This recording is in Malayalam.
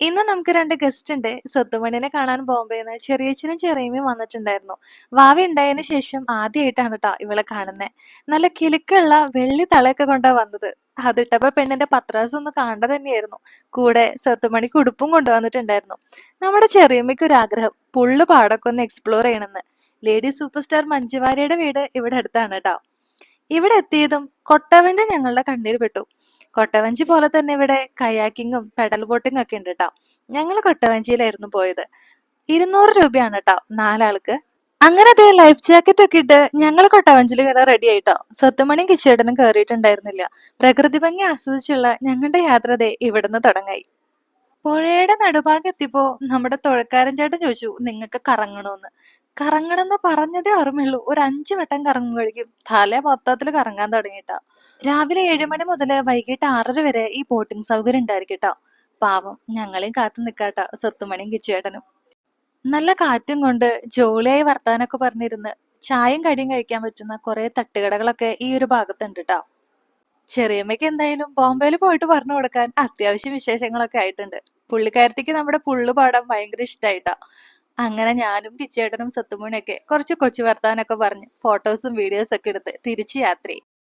ഇന്ന് നമുക്ക് രണ്ട് ഗസ്റ്റ് ഉണ്ട്. സ്വത്തുമണിനെ കാണാൻ ബോംബെന്ന് ചെറിയച്ഛനും ചെറിയമ്മയും വന്നിട്ടുണ്ടായിരുന്നു. വാവി ഉണ്ടായതിനു ശേഷം ആദ്യമായിട്ടാണ് കേട്ടോ ഇവളെ കാണുന്നത് നല്ല കിലുക്കുള്ള വെള്ളി തളയൊക്കെ കൊണ്ടാ വന്നത്. അതിട്ടപ്പോ പെണ്ണിന്റെ പത്രാസ് ഒന്ന് കാണണ്ട തന്നെയായിരുന്നു. കൂടെ സ്വത്തുമണിക്ക് ഉടുപ്പും കൊണ്ടുവന്നിട്ടുണ്ടായിരുന്നു. നമ്മുടെ ചെറിയമ്മയ്ക്ക് ഒരു ആഗ്രഹം പുള്ളു പാടൊക്കെ ഒന്ന് എക്സ്പ്ലോർ ചെയ്യണമെന്ന്. ലേഡി സൂപ്പർ സ്റ്റാർ മഞ്ജുവാരിയുടെ വീട് ഇവിടെ അടുത്താണ് കേട്ടോ ഇവിടെ എത്തിയതും കൊട്ടവഞ്ചി ഞങ്ങളുടെ കണ്ണീർ പെട്ടു. കൊട്ടവഞ്ചി പോലെ തന്നെ ഇവിടെ കയാക്കിങ്ങും പെഡൽ ബോട്ടിങ്ങും ഒക്കെ ഉണ്ട് കേട്ടോ ഞങ്ങൾ കൊട്ടവഞ്ചിയിലായിരുന്നു പോയത്. ഇരുന്നൂറ് രൂപയാണ് കേട്ടോ നാലാൾക്ക്. അങ്ങനെ അതേ ലൈഫ് ജാക്കറ്റ് ഒക്കെ ഇട്ട് ഞങ്ങൾ കൊട്ടവഞ്ചിൽ കയറാൻ റെഡി ആയിട്ടോ സ്വത്തുമണിയും കിച്ചേടനും കയറിയിട്ടുണ്ടായിരുന്നില്ല പ്രകൃതി ഭംഗി ആസ്വദിച്ചുള്ള ഞങ്ങളുടെ യാത്ര ദേ ഇവിടുന്ന് തുടങ്ങായി. പുഴയുടെ നടുഭാഗം എത്തിയപ്പോ നമ്മുടെ തുഴക്കാരൻ ചേട്ടൻ ചോദിച്ചു നിങ്ങൾക്ക് കറങ്ങണോന്ന്? കറങ്ങണമെന്ന് പറഞ്ഞതേ ഓർമ്മയുള്ളൂ. ഒരു അഞ്ചു വട്ടം കറങ്ങുമ്പോഴേക്കും തല മൊത്തത്തിൽ കറങ്ങാൻ തുടങ്ങിട്ടാ രാവിലെ ഏഴ് മണി മുതൽ വൈകിട്ട് ആറര വരെ ഈ ബോട്ടിംഗ് സൗകര്യം ഉണ്ടായിരിക്കട്ടോ. പാവം ഞങ്ങളെയും കാത്തു നിൽക്കാട്ടോ സ്വത്തുമണിയും കിച്ചുവേട്ടനും. നല്ല കാറ്റും കൊണ്ട് ജോളിയായി വർത്താനൊക്കെ പറഞ്ഞിരുന്ന് ചായയും കടിയും കഴിക്കാൻ പറ്റുന്ന കുറെ തട്ടുകടകളൊക്കെ ഈ ഒരു ഭാഗത്തുണ്ട് കേട്ടോ ചെറിയമ്മയ്ക്ക് എന്തായാലും ബോംബെയിൽ പോയിട്ട് പറഞ്ഞു കൊടുക്കാൻ അത്യാവശ്യം വിശേഷങ്ങളൊക്കെ ആയിട്ടുണ്ട്. പുള്ളിക്കാരത്തിക്ക് നമ്മുടെ പുള്ളു പാടാൻ ഭയങ്കര ഇഷ്ടായിട്ടാ. അങ്ങനെ ഞാനും കിച്ചേട്ടനും സത്തുമോനൊക്കെ കുറച്ച് കൊച്ചു വർത്താനൊക്കെ പറഞ്ഞ് ഫോട്ടോസും വീഡിയോസും ഒക്കെ എടുത്ത് തിരിച്ചു യാത്രയായി